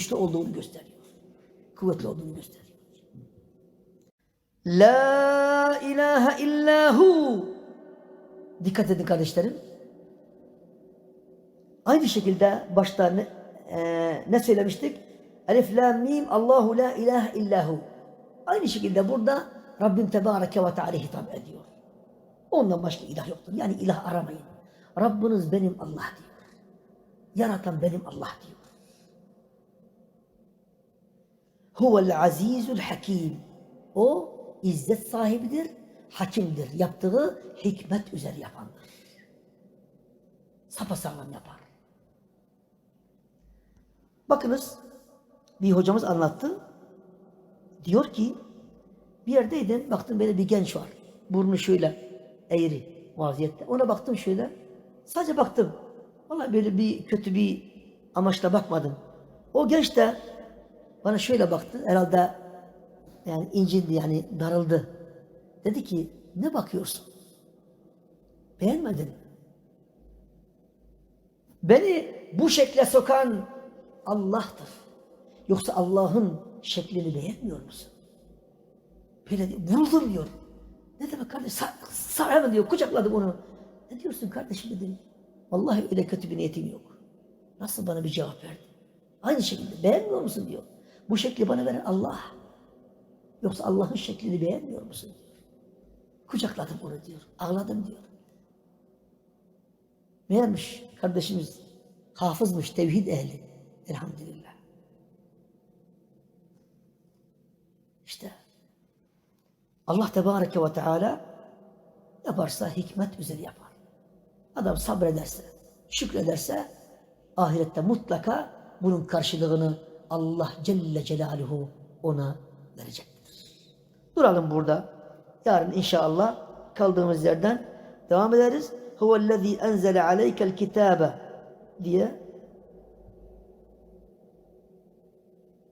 güçlü olduğunu gösteriyor. Kuvvetli olduğunu gösteriyor. La ilahe illahu. Dikkat edin kardeşlerim. Aynı şekilde başta ne, e, ne söylemiştik? Elif, la, mim, Allahu la ilahe illahu. Aynı şekilde burada Rabbim Tebareke ve Teala hitap ediyor. Ondan başka ilah yoktur. Yani ilah aramayın. Rabbiniz benim Allah diyor. Yaratan benim Allah diyor. Huvel azizul hakim. O izzet sahibidir, hakimdir. Yaptığı hikmet üzere yapandır. Sapasağlam yapar. Bakınız bir hocamız anlattı. Diyor ki bir yerdeydim baktım böyle bir genç var. Burnu şöyle eğri vaziyette. Ona baktım şöyle. Sadece baktım. Vallahi böyle bir kötü bir amaçla bakmadım. O genç de bana şöyle baktı. Herhalde yani incindi yani darıldı. Dedi ki ne bakıyorsun? Beğenmedin. Beni bu şekle sokan Allah'tır. Yoksa Allah'ın şeklini beğenmiyor musun? Böyle diyor, vuruldum diyor. Ne demek kardeş? Sar, sar hemen diyor. Kucakladım onu. Ne diyorsun kardeşim dedim. Vallahi öyle kötü bir niyetim yok. Nasıl bana bir cevap verdi? Aynı şekilde beğenmiyor musun diyor. Bu şekli bana veren Allah. Yoksa Allah'ın şeklini beğenmiyor musun. Kucakladım onu diyor. Ağladım diyor. Meğermiş kardeşimiz hafızmış, tevhid ehli. Elhamdülillah. İşte Allah Tebareke ve Teala yaparsa hikmet üzere yapar. Adam sabrederse, şükrederse ahirette mutlaka bunun karşılığını Allah Celle Celaluhu ona verecektir. Duralım burada. Yarın inşallah kaldığımız yerden devam ederiz. Huvellezî enzele aleykel kitâbe diye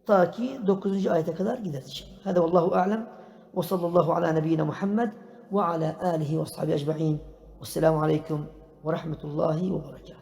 ta ki 9. ayete kadar gideriz. Hadi vallahu a'lem ve sallallahu ala nebiyyina Muhammed ve ala alihi ve sahbihi ecma'in. Vesselamu aleyküm ve rahmetullahi ve berekatuhu.